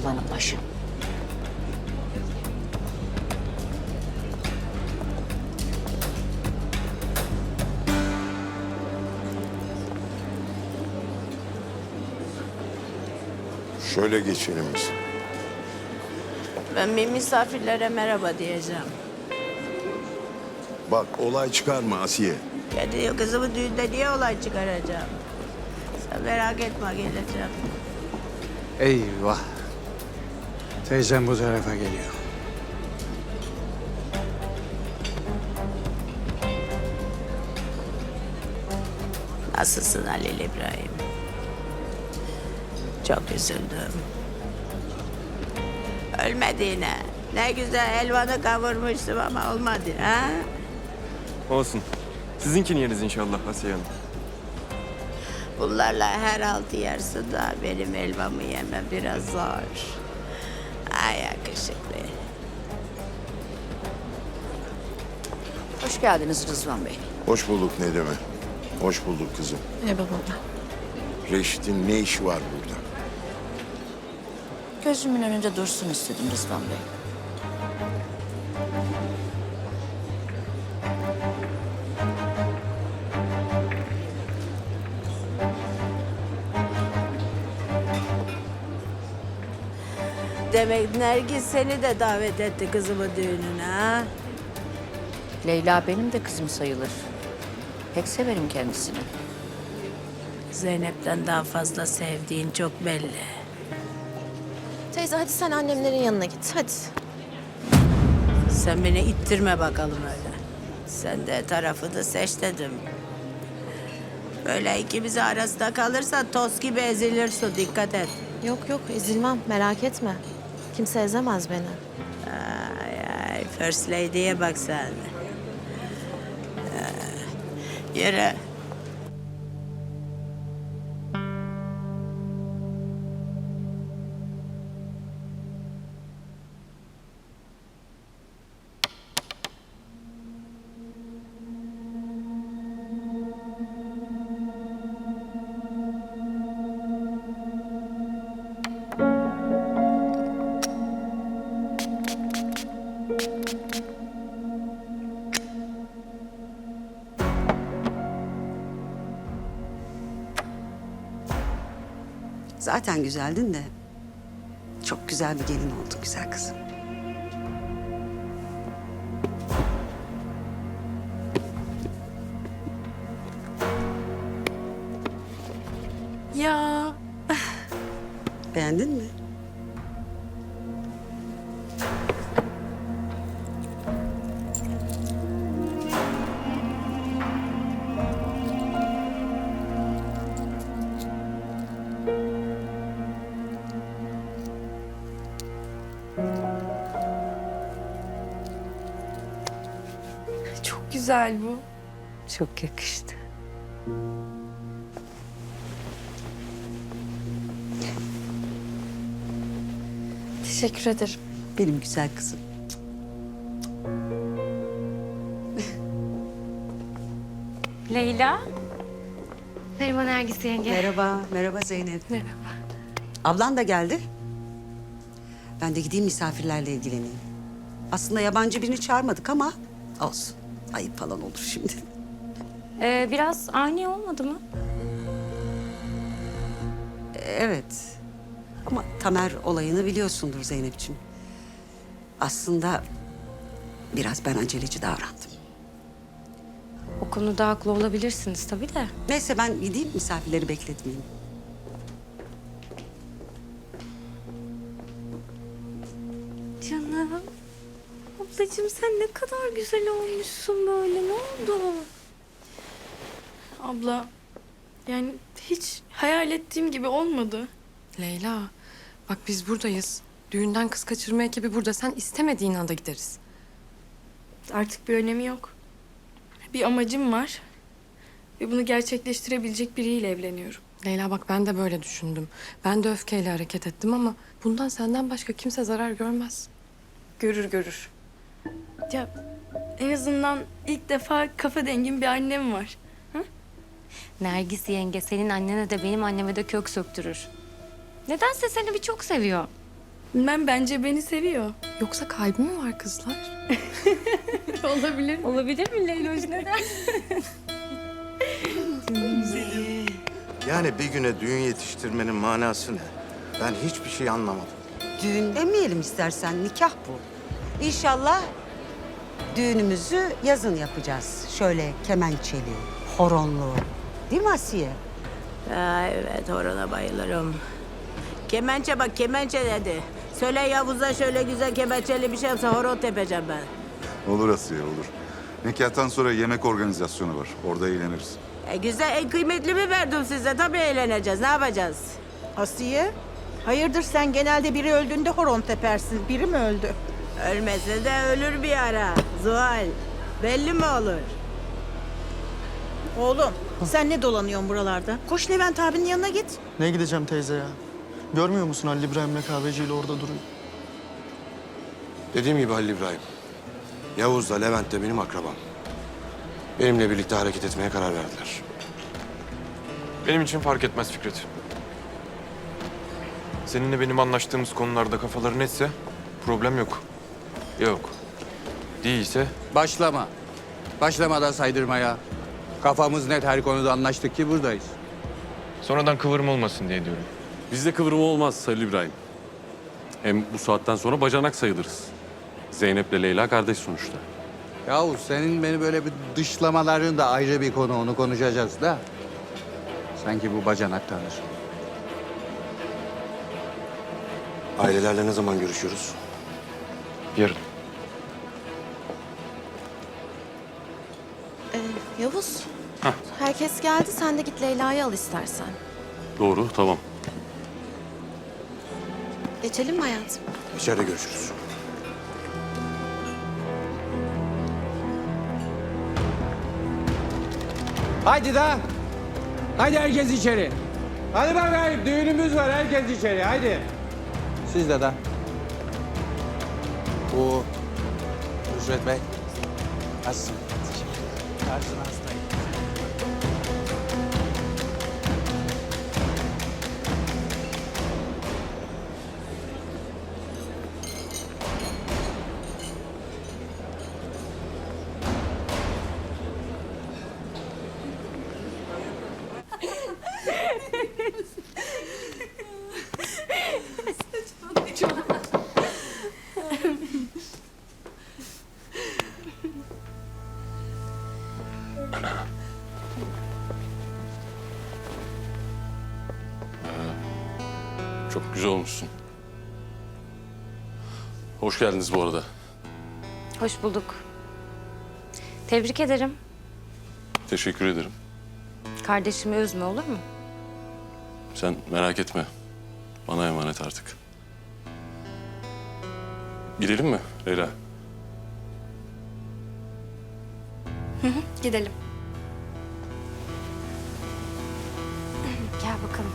yılanın başı. Şöyle geçelim biz. Ben bir misafirlere merhaba diyeceğim. Bak olay çıkarma Asiye. Kendi kızımın düğünde niye olay çıkaracağım? Sen merak etme geleceğim. Eyvah. Teyzem bu tarafa geliyor. Nasılsın Halil İbrahim? Çok üzüldüm. Ölmediğine. Ne güzel helvanı kavurmuştum ama olmadı ha? Olsun. Sizinkini yeriz inşallah Asiye Hanım. Bunlarla her altı yersin da benim helvamı yemem biraz zor. Ay yakışıklı. Hoş geldiniz Rızvan Bey. Hoş bulduk Nedim'e. Hoş bulduk kızım. Merhaba baba. Reşit'in ne işi var burada? Gözümün önünde dursun istedim Rızvan Bey. Demek Nergis seni de davet etti kızımın düğününe ha? Leyla benim de kızım sayılır. Pek severim kendisini. Zeynep'ten daha fazla sevdiğin çok belli. Teyze hadi sen annemlerin yanına git hadi. Sen beni ittirme bakalım öyle. Sen de tarafını seç dedim. Böyle ikimiz arasında kalırsa toz gibi ezilirsin. Dikkat et. Yok yok ezilmem merak etme. Kimse ezemez beni. Ay ay First Lady'ye bak sen. Ee, Yürü. Zaten güzeldin de çok güzel bir gelin oldun güzel kızım. Ya Beğendin mi? Güzel bu. Çok yakıştı. Teşekkür ederim. Benim güzel kızım. Leyla. Merhaba Nergis yenge. Merhaba, merhaba Zeynep. Merhaba. Ablan da geldi. Ben de gideyim misafirlerle ilgileneyim. Aslında yabancı birini çağırmadık ama olsun. Ayıp falan olur şimdi. Ee, biraz ani olmadı mı? Evet. Ama Tamer olayını biliyorsundur Zeynep'ciğim. Aslında biraz ben aceleci davrandım. O konuda haklı olabilirsiniz tabii de. Neyse ben gideyim misafirleri bekletmeyeyim. Ablacığım sen ne kadar güzel olmuşsun böyle. Ne oldu? Abla, yani hiç hayal ettiğim gibi olmadı. Leyla, bak biz buradayız. Düğünden kız kaçırma ekibi burada. Sen istemediğin anda gideriz. Artık bir önemi yok. Bir amacım var ve bunu gerçekleştirebilecek biriyle evleniyorum. Leyla bak ben de böyle düşündüm. Ben de öfkeyle hareket ettim ama bundan senden başka kimse zarar görmez. Görür görür. Ya en azından ilk defa kafa dengin bir annem var. Nergis yenge senin annene de benim anneme de kök söktürür. Nedense seni bir çok seviyor. Ben bence beni seviyor. Yoksa kalbi mi var kızlar? Olabilir. Olabilir mi Leyloş neden? Yani bir güne düğün yetiştirmenin manası ne? Ben hiçbir şey anlamadım. Düğün demeyelim istersen nikah bu. İnşallah düğünümüzü yazın yapacağız. Şöyle kemençeli, horonlu. Değil mi Asiye? Aa, evet horona bayılırım. Kemençe bak kemençe dedi. Söyle Yavuz'a şöyle güzel kemençeli bir şey yapsa horon tepeceğim ben. Olur Asiye olur. Nikahtan sonra yemek organizasyonu var. Orada eğleniriz. E güzel en kıymetli mi verdim size? Tabii eğleneceğiz. Ne yapacağız? Asiye, hayırdır sen genelde biri öldüğünde horon tepersin. Biri mi öldü? Ölmese de ölür bir ara. Zuhal. Belli mi olur? Oğlum, sen ne dolanıyorsun buralarda? Koş Levent abinin yanına git. Ne gideceğim teyze ya? Görmüyor musun Halil İbrahim'le kahveciyle orada duruyor? Dediğim gibi Halil İbrahim. Yavuz da Levent de benim akrabam. Benimle birlikte hareket etmeye karar verdiler. Benim için fark etmez Fikret. Seninle benim anlaştığımız konularda kafaları netse problem yok. Yok. Değilse Başlama. Başlamadan saydırmaya. Kafamız net her konuda anlaştık ki buradayız. sonradan kıvırma olmasın diye diyorum. Bizde kıvırma olmaz Halil İbrahim. Hem bu saatten sonra bacanak sayılırız. Zeynep'le Leyla kardeş sonuçta. Yahu senin beni böyle bir dışlamaların da ayrı bir konu. Onu konuşacağız da. Sanki bu bacanak tanır. Ailelerle ne zaman görüşüyoruz? Yarın. Yavuz. Herkes geldi. Sen de git Leyla'yı al istersen. Doğru, tamam. Geçelim mi hayatım? İçeride görüşürüz. Haydi da. Haydi herkes içeri. Hadi bakayım düğünümüz var herkes içeri haydi. Siz de da. Bu Nusret Bey. Nasılsın? Karşılarsın. Çok güzel olmuşsun. Hoş geldiniz bu arada. Hoş bulduk. Tebrik ederim. Teşekkür ederim. Kardeşimi üzme olur mu? Sen merak etme. Bana emanet artık. Gidelim mi Leyla? Gidelim. Gel bakalım.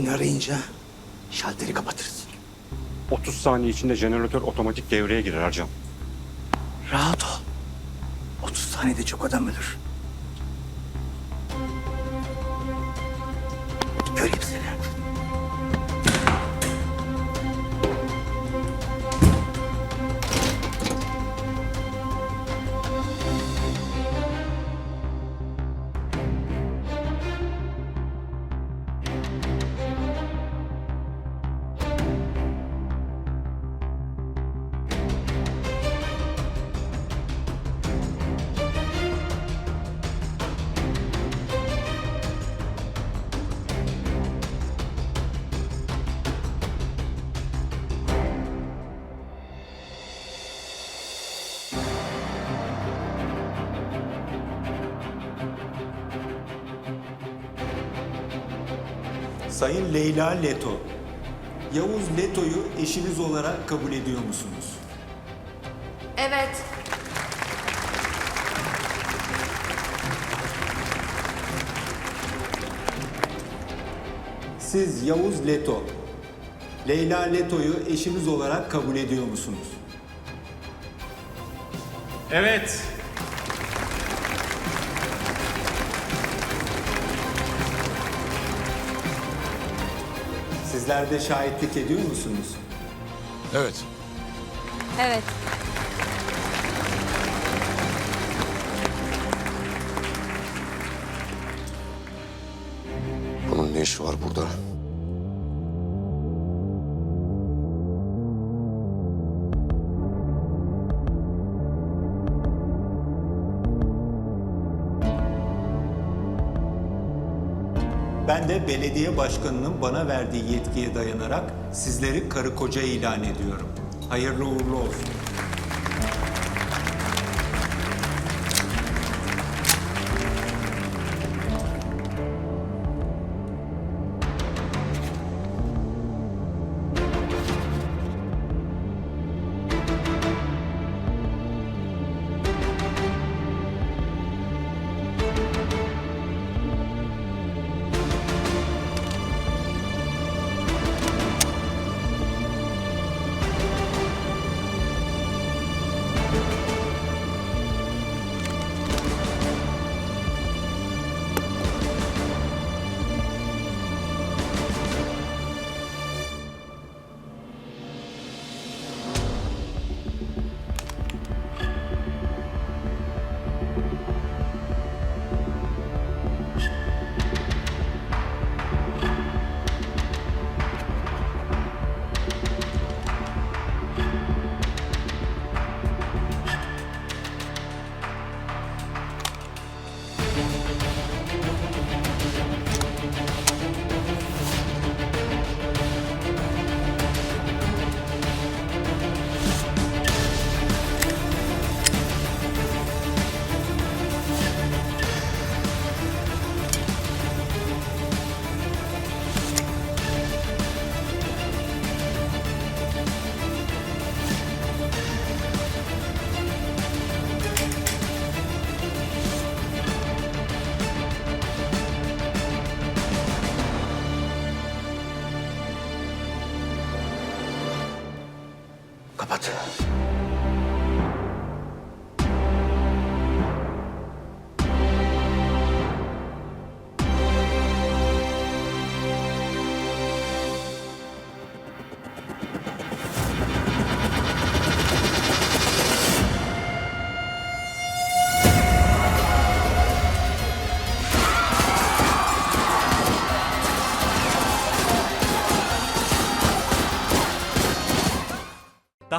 Seni arayınca şalteri kapatırız. 30 saniye içinde jeneratör otomatik devreye girer Ercan. Rahat ol. 30 saniyede çok adam ölür. Sayın Leyla Leto, Yavuz Leto'yu eşiniz olarak kabul ediyor musunuz? Evet. Siz Yavuz Leto, Leyla Leto'yu eşiniz olarak kabul ediyor musunuz? Evet. Sizler de şahitlik ediyor musunuz? Evet. Evet. Bunun ne işi var burada? Ben de belediye başkanının bana verdiği yetkiye dayanarak sizleri karı koca ilan ediyorum. Hayırlı uğurlu olsun. Murat.